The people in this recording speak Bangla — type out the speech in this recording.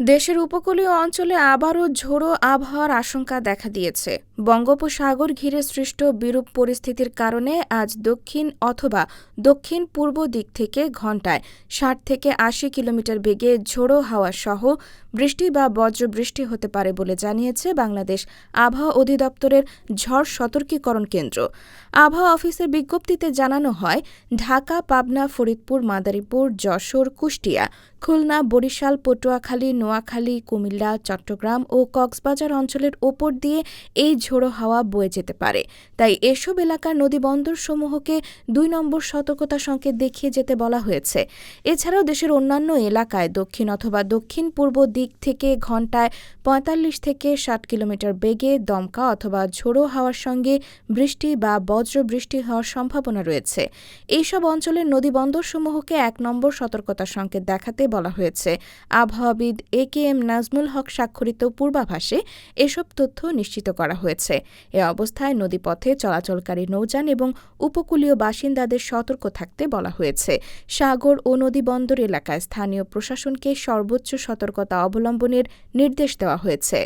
দেশের উপকূলীয় অঞ্চলে আবারও ঝোড়ো আবহাওয়ার আশঙ্কা দেখা দিয়েছে। বঙ্গোপসাগর ঘিরে সৃষ্ট বিরূপ পরিস্থিতির কারণে আজ দক্ষিণ অথবা দক্ষিণ পূর্ব দিক থেকে ঘণ্টায় ষাট থেকে আশি কিলোমিটার বেগে ঝোড়ো হাওয়া সহ বৃষ্টি বা বজ্রবৃষ্টি হতে পারে বলে জানিয়েছে বাংলাদেশ আবহাওয়া অধিদপ্তরের ঝড় সতর্কীকরণ কেন্দ্র। আবহাওয়া অফিসের বিজ্ঞপ্তিতে জানানো হয়, ঢাকা, পাবনা, ফরিদপুর, মাদারীপুর, যশোর, কুষ্টিয়া, খুলনা, বরিশাল, পটুয়াখালী, নোয়াখালী, কুমিল্লা, চট্টগ্রাম ও কক্সবাজার অঞ্চলের ওপর দিয়ে এই ঝোড়ো হাওয়া বয়ে যেতে পারে। তাই এসব এলাকার নদীবন্দরসমূহকে দুই নম্বর সতর্কতা সংকেত দেখিয়ে যেতে বলা হয়েছে। এছাড়াও দেশের অন্যান্য এলাকায় দক্ষিণ অথবা দক্ষিণ পূর্ব দিক থেকে ঘন্টায় পঁয়তাল্লিশ থেকে ষাট কিলোমিটার বেগে দমকা অথবা ঝোড়ো হাওয়ার সঙ্গে বৃষ্টি বা বজ্র বৃষ্টি হওয়ার সম্ভাবনা রয়েছে। এইসব অঞ্চলের নদীবন্দরসমূহকে এক নম্বর সতর্কতা সংকেত দেখাতে বলা হয়েছে। আবহাওয়াবিদ এ কে এম নাজমুল হক স্বাক্ষরিত পূর্বাভাসে এসব তথ্য নিশ্চিত করা হয়েছে। এ অবস্থায় নদীপথে চলাচলকারী নৌযান এবং উপকূলীয় বাসিন্দাদের সতর্ক থাকতে বলা হয়েছে। সাগর ও নদীবন্দর এলাকায় স্থানীয় প্রশাসনকে সর্বোচ্চ সতর্কতা অবলম্বনের নির্দেশ দেওয়া হয়েছে।